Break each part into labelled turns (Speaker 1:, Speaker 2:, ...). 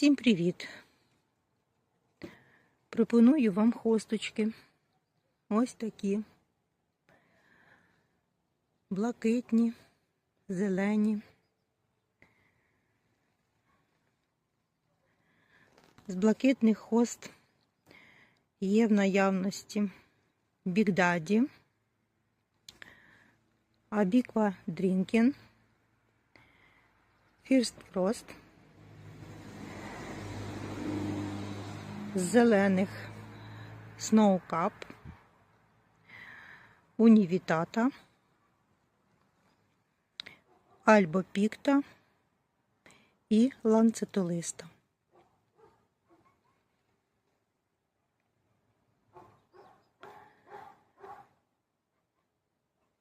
Speaker 1: Всім привіт! Пропоную вам хосточки. Ось такі. Блакитні, зелені. З блакитних хост є в наявності Бігдаді, Абіква Дрінкен, Фірст Фрост. Зелених Snow Cup, Унівітата, Альбо Пікта і ланцетолиста.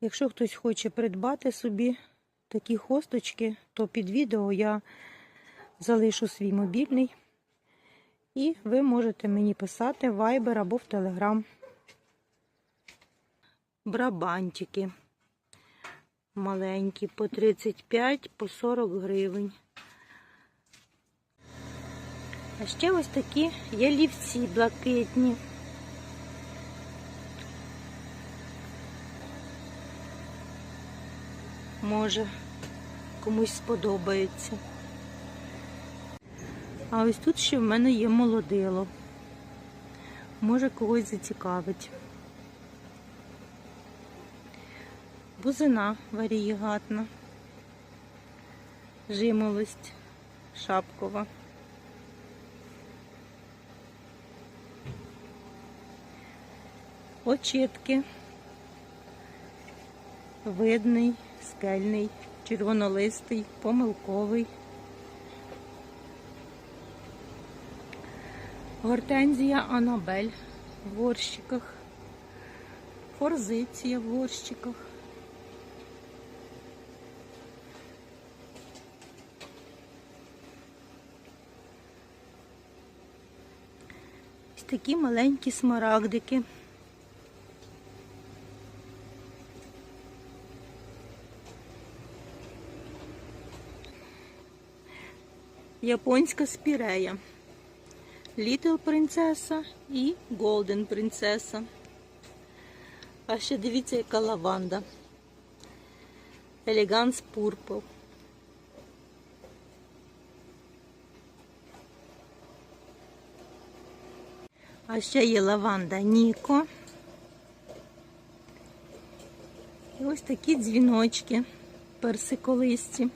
Speaker 1: Якщо хтось хоче придбати собі такі хосточки, то під відео я залишу свій мобільний. І ви можете мені писати в Viber або в Telegram. Брабантики. Маленькі, по 35, по 40 гривень. А ще ось такі ялівці блакитні. Може, комусь сподобається. А ось тут ще в мене є молодило. Може когось зацікавить. Бузина варієгатна, жимолость шапкова. Очітки, видний, скельний, червонолистий, помилковий. Гортензія Анабель в горщиках, форзиція в горщиках. Ось такі маленькі смарагдики. Японська спірея. Little принцеса і Golden принцеса. А ще дивіться, яка лаванда. Elegance Purple. А ще є лаванда Ніко. І ось такі дзвіночки персиколисті.